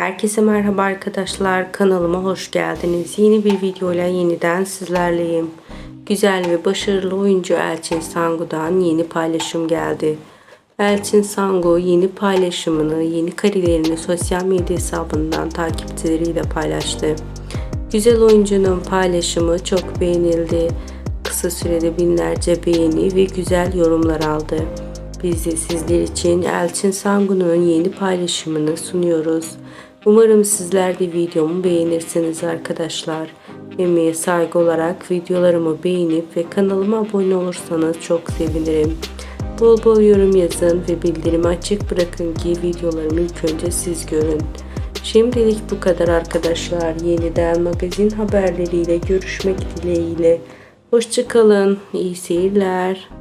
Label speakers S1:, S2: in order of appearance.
S1: Herkese merhaba arkadaşlar. Kanalıma hoş geldiniz. Yeni bir videoyla yeniden sizlerleyim. Güzel ve başarılı oyuncu Elçin Sangu'dan yeni paylaşım geldi. Elçin Sangu yeni paylaşımını, yeni karelerini sosyal medya hesabından takipçileriyle paylaştı. Güzel oyuncunun paylaşımı çok beğenildi. Kısa sürede binlerce beğeni ve güzel yorumlar aldı. Biz de sizler için Elçin Sangu'nun yeni paylaşımını sunuyoruz. Umarım sizler de videomu beğenirsiniz arkadaşlar. Emeğe saygı olarak videolarımı beğenip ve kanalıma abone olursanız çok sevinirim. Bol bol yorum yazın ve bildirimi açık bırakın ki videolarımı ilk önce siz görün. Şimdilik bu kadar arkadaşlar. Yeniden magazin haberleriyle görüşmek dileğiyle. Hoşçakalın. İyi seyirler.